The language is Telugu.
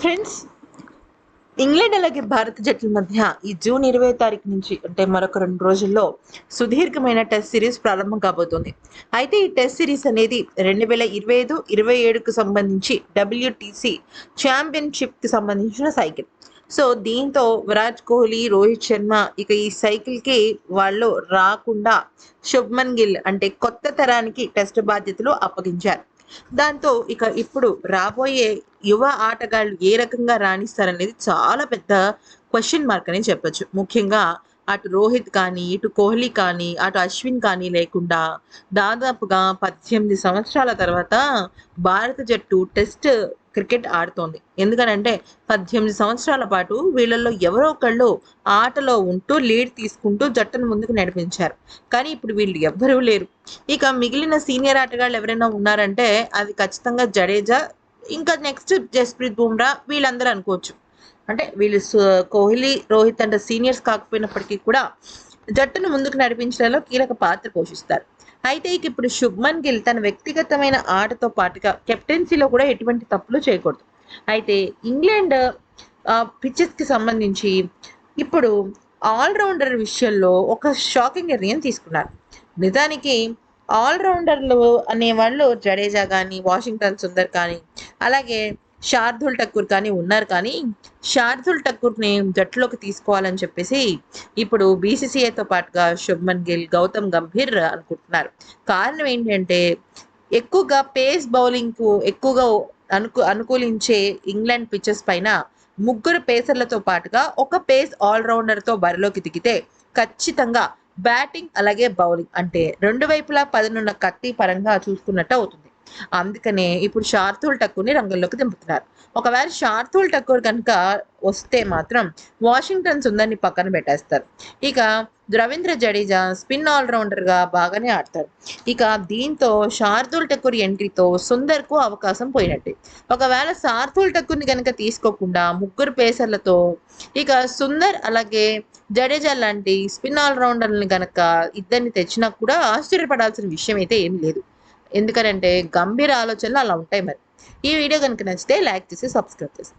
ఫ్రెండ్స్ ఇంగ్లాండ్ అలాగే భారత జట్ల మధ్య ఈ జూన్ ఇరవై తారీఖు నుంచి అంటే మరొక రెండు రోజుల్లో సుదీర్ఘమైన టెస్ట్ సిరీస్ ప్రారంభం కాబోతోంది. అయితే ఈ టెస్ట్ సిరీస్ అనేది రెండు వేల ఇరవై ఐదు ఇరవై ఏడుకు సంబంధించి డబ్ల్యూటీసీ ఛాంపియన్షిప్కి సంబంధించిన సైకిల్. సో దీంతో విరాట్ కోహ్లీ రోహిత్ శర్మ ఇక ఈ సైకిల్కి వాళ్ళు రాకుండా శుభ్మన్ గిల్ అంటే కొత్త తరానికి టెస్ట్ బాధ్యతలు అప్పగించారు. దాంతో ఇక ఇప్పుడు రాబోయే యువ ఆటగాళ్ళు ఏ రకంగా రాణిస్తారనేది చాలా పెద్ద క్వశ్చన్ మార్క్ అని చెప్పొచ్చు. ముఖ్యంగా అటు రోహిత్ కానీ ఇటు కోహ్లీ కానీ అటు అశ్విన్ కానీ లేకుండా దాదాపుగా పద్దెనిమిది సంవత్సరాల తర్వాత భారత జట్టు టెస్ట్ క్రికెట్ ఆడుతోంది. ఎందుకనంటే పద్దెనిమిది సంవత్సరాల పాటు వీళ్ళల్లో ఎవరో ఒకళ్ళు ఆటలో ఉంటూ లీడ్ తీసుకుంటూ జట్టును ముందుకు నడిపించారు. కానీ ఇప్పుడు వీళ్ళు ఎవ్వరూ లేరు. ఇక మిగిలిన సీనియర్ ఆటగాళ్ళు ఎవరైనా ఉన్నారంటే అది ఖచ్చితంగా జడేజా ఇంకా నెక్స్ట్ జస్ప్రీత్ బుమ్రా వీళ్ళందరూ అనుకోవచ్చు. అంటే వీళ్ళు కోహ్లీ రోహిత్ అంటే సీనియర్స్ కాకపోయినప్పటికీ కూడా జట్టును ముందుకు నడిపించడంలో కీలక పాత్ర పోషిస్తారు. అయితే ఇక ఇప్పుడు శుభ్మన్ గిల్ తన వ్యక్తిగతమైన ఆటతో పాటుగా కెప్టెన్సీలో కూడా ఎటువంటి తప్పులు చేయకూడదు. అయితే ఇంగ్లాండ్ పిచ్చెస్కి సంబంధించి ఇప్పుడు ఆల్రౌండర్ విషయంలో ఒక షాకింగ్ నిర్ణయం తీసుకున్నారు. నిజానికి ఆల్రౌండర్లు అనేవాళ్ళు జడేజా కానీ వాషింగ్టన్ సుందర్ కానీ అలాగే శార్దుల్ ఠక్కూర్ కానీ ఉన్నారు కానీ శార్దుల్ ఠక్కూర్ని జట్టులోకి తీసుకోవాలని చెప్పేసి ఇప్పుడు బీసీసీఐతో పాటుగా శుభ్మన్ గిల్ గౌతమ్ గంభీర్ అనుకుంటున్నారు. కారణం ఏంటంటే ఎక్కువగా పేస్ బౌలింగ్కు ఎక్కువగా అనుకు అనుకూలించే ఇంగ్లాండ్ పిచ్చెస్ పైన ముగ్గురు పేసర్లతో పాటుగా ఒక పేస్ ఆల్రౌండర్తో బరిలోకి దిగితే ఖచ్చితంగా బ్యాటింగ్ అలాగే బౌలింగ్ అంటే రెండు వైపులా పదనున్న కత్తి పరంగా చూసుకున్నట్టు అవుతుంది. అందుకనే ఇప్పుడు షార్తుల్ టక్కుని రంగంలోకి దింపుతున్నారు. ఒకవేళ షార్తుల్ టక్కూర్ కనుక వస్తే మాత్రం వాషింగ్టన్ సుందర్ని పక్కన పెట్టేస్తారు. ఇక రవీంద్ర జడేజా స్పిన్ ఆల్రౌండర్గా బాగానే ఆడతారు ఇక దీంతో శార్దుల్ టక్కుర్ ఎంట్రీతో సుందర్కు అవకాశం పోయినట్టే. ఒకవేళ శార్దుల్ టక్కూర్ని కనుక తీసుకోకుండా ముగ్గురు పేసర్లతో ఇక సుందర్ అలాగే జడేజా లాంటి స్పిన్ ఆల్రౌండర్ని కనుక ఇద్దరిని తెచ్చినా కూడా ఆశ్చర్యపడాల్సిన విషయం అయితే ఏం లేదు. ఎందుకంటే గంభీర ఆలోచనలు అలా ఉంటాయి మరి. ఈ వీడియో కనుక నచ్చితే లైక్ చేసి సబ్స్క్రైబ్ చేసి.